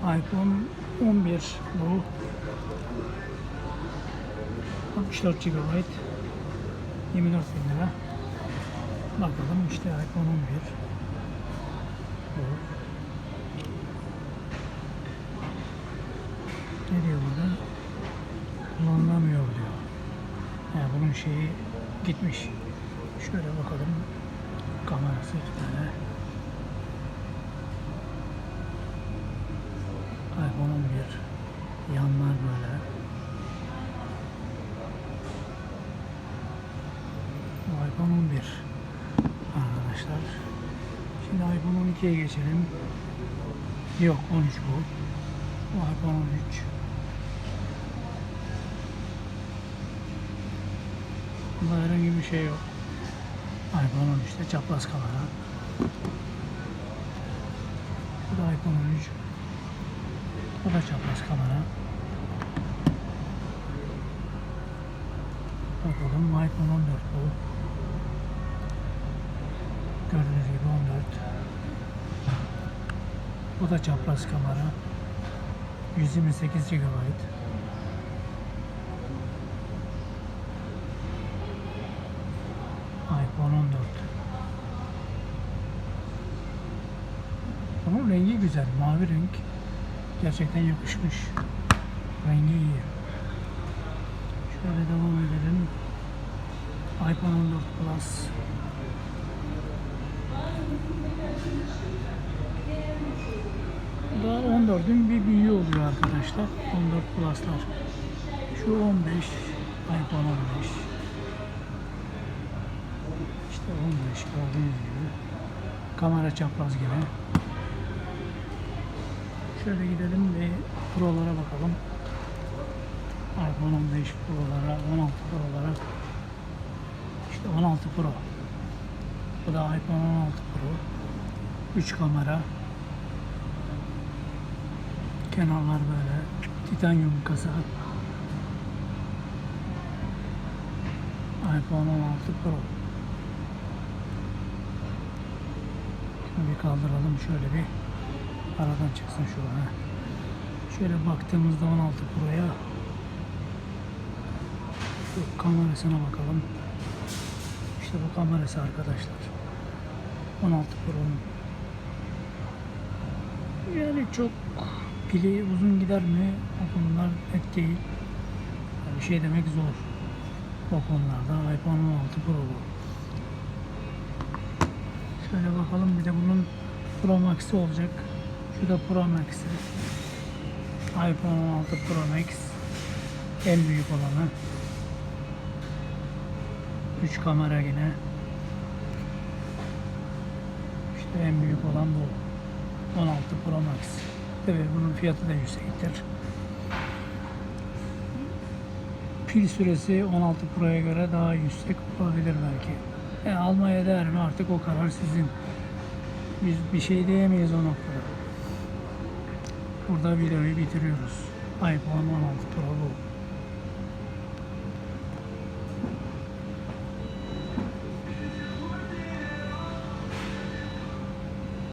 iPhone 11 bu. 64 GB 24 bin lira. Bakalım işte iPhone 11 bu. Ne diyor burada? Kullanılamıyor diyor. Yani bunun şeyi gitmiş. Şöyle bakalım. Kamerası iki tane. iPhone 11. Yanlar böyle. Bu iPhone 11 arkadaşlar. Şimdi iPhone 12'ye geçelim. Yok 13 bu. Bu iPhone 13. Bunda herhangi bir şey yok. iPhone 13'te çapraz kamera. Bu da iPhone 13. Bu da çapraz kamera. Bakalım iPhone 14 bu. Gördüğünüz gibi 14. Bu da çapraz kamera. 128 GB. iPhone 14. Bunun rengi güzel. Mavi renk. Gerçekten yakışmış. Rengi iyi. Şöyle devam edelim. iPhone 14 Plus. Bu da 14'ün bir büyüğü oluyor arkadaşlar. 14 Plus'lar. Şu 15. iPhone 15. İşte 15 gördüğünüz gibi. Kamera çapraz gibi. Şöyle gidelim ve Pro'lara bakalım. iPhone 15 Pro'lara, 16 Pro'lara. İşte 16 Pro. Bu da iPhone 16 Pro. 3 kamera. Kenarlar böyle. Titanyum kasa. iPhone 16 Pro. Şunu bir kaldıralım şöyle bir aradan çıksın şu an. Şöyle baktığımızda 16 Pro'ya kamerasına bakalım. İşte bu kamerası arkadaşlar. 16 Pro'nun. Yani çok pili uzun gider mi? O konular net değil. Yani şey demek zor. O konularda iPhone 16 Pro bu. Şöyle bakalım bir de bunun Pro Max'i olacak. Şu da Pro Max'i. iPhone 16 Pro Max. En büyük olanı. 3 kamera yine. İşte en büyük olan bu. 16 Pro Max. Tabii bunun fiyatı da yüksektir. Pil süresi 16 Pro'ya göre daha yüksek olabilir belki. Yani almaya değer mi artık o karar sizin. Biz bir şey diyemeyiz o noktada. Burada videoyu bitiriyoruz. iPhone 16 Pro bu.